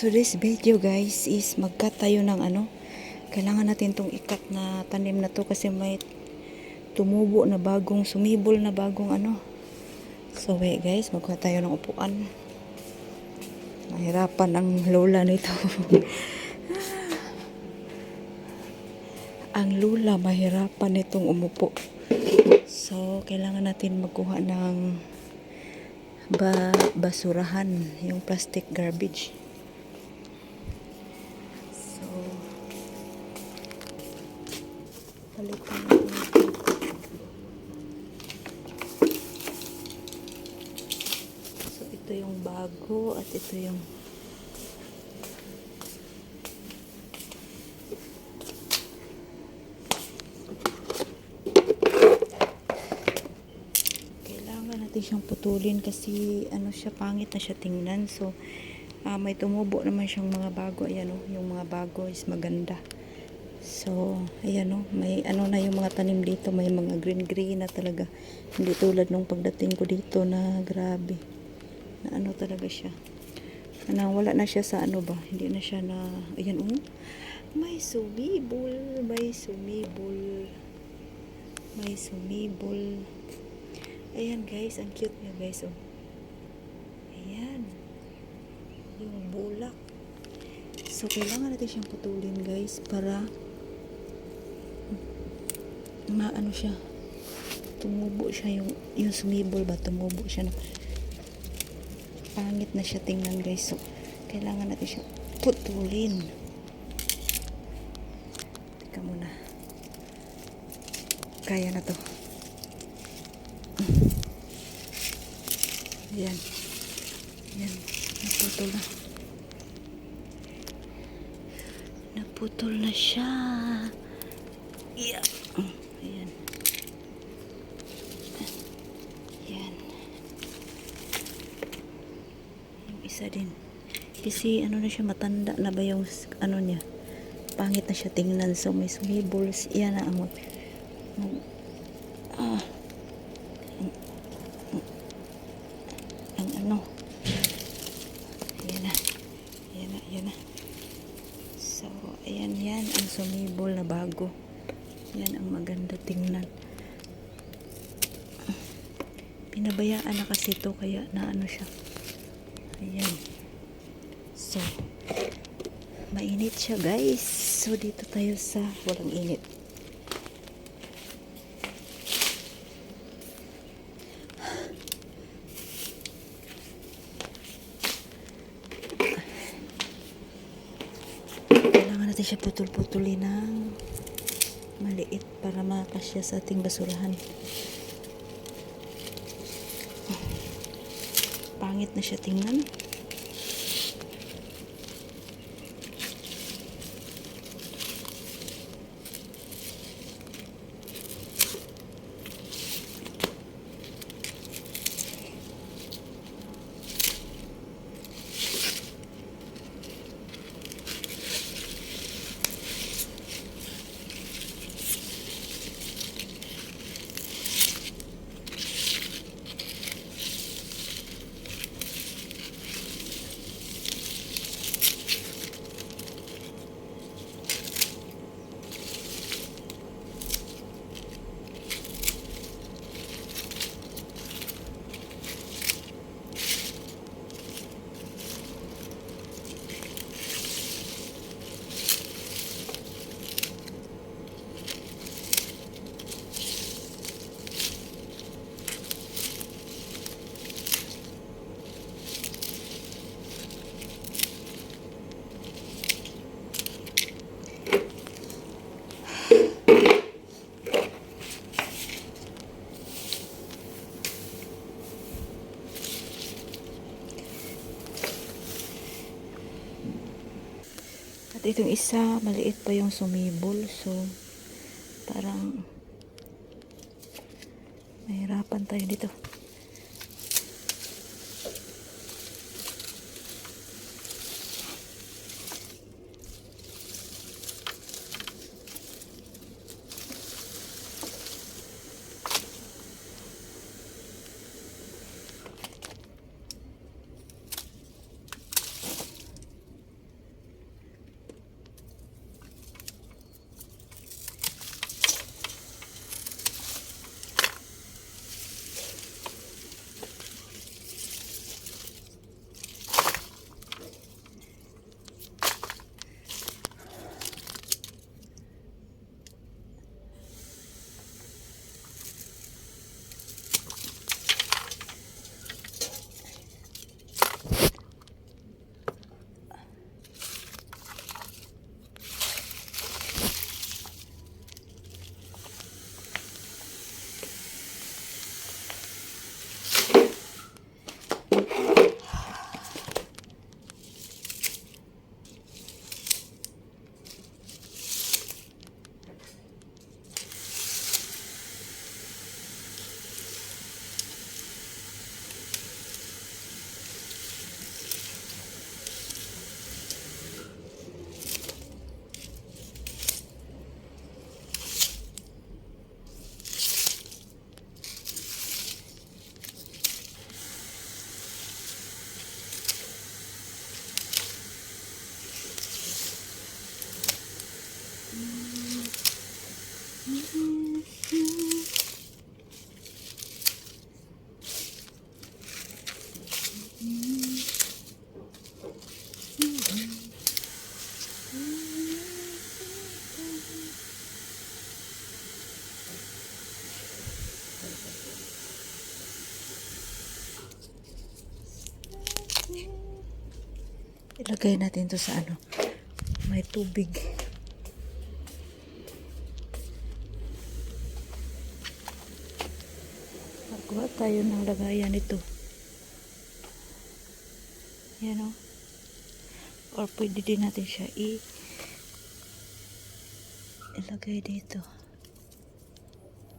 today's video guys is magkat tayo ng ano kailangan natin tong ikat na tanim na to kasi may tumubo na bagong sumibol na bagong ano. So wait guys magkuha tayo ng upuan. Mahirapan ang lola nito. Ang lula mahirapan nitong umupo. So kailangan natin magkuha ng ba basurahan yung plastic garbage so palitan natin. So ito yung bago at ito yung natin siyang putulin kasi ano siya pangit na siya tingnan. So ah, may tumubo naman siyang mga bago. Ayan oh, yung mga bago is maganda. So ayan oh, may ano na yung mga tanim dito. May mga green green na talaga. Hindi tulad nung pagdating ko dito na grabe. Na ano talaga siya. Na wala na siya sa ano ba? Hindi na siya na ayan oh. May sumibol may sumibol. May sumibol. Ayan guys, ang cute niya guys oh. Ayan. Yung bulak. So kailangan natin siyang putulin guys para maano siya. Tumubo siya yung yung sumibol ba tumubo siya na pangit na siya tingnan guys. So kailangan natin siya putulin. Teka muna. Kaya na to. Ayan. Ayan. Naputol na. Naputol na siya. Yeah. Ayan. Ayan. Yung isa din. Kasi ano na siya, matanda na ba yung ano niya. Pangit na siya tingnan. So may sumibols. Yan na ang mag... mag- ah. ang ano ayan na ayan na ayan na so ayan yan ang sumibol na bago. Yan ang maganda tingnan. Pinabayaan na kasi to kaya na ano siya. Ayan. So mainit siya guys. So dito tayo sa walang init kailangan natin siya putol-putulin ng maliit para makasya sa ating basurahan. Pangit na siya tingnan itong isa, maliit pa yung sumibol. So, parang mahirapan tayo dito. Ilagay natin to sa ano. May tubig. Magkuha tayo ng lagayan nito. Yan o. Or pwede din natin siya i ilagay dito.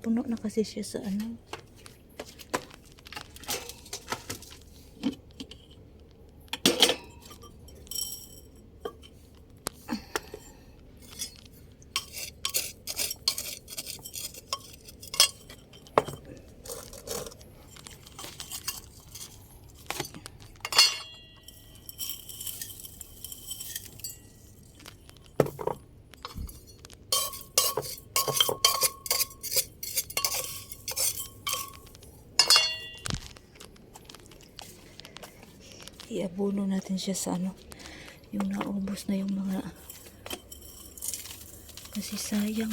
Puno na kasi siya sa ano. Iabuno natin siya sa ano. Yung naubos na yung mga kasi sayang.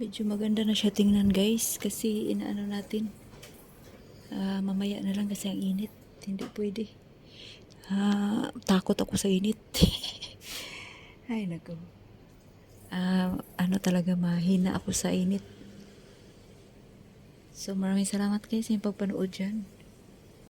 Medyo maganda na siya tingnan guys kasi inaano natin. Ah, mamaya na lang kasi ang init. Hindi pwede. Ah, takot ako sa init. Ay nako. Ah, ano talaga mahina ako sa init. So maraming salamat guys sa pagpanood dyan.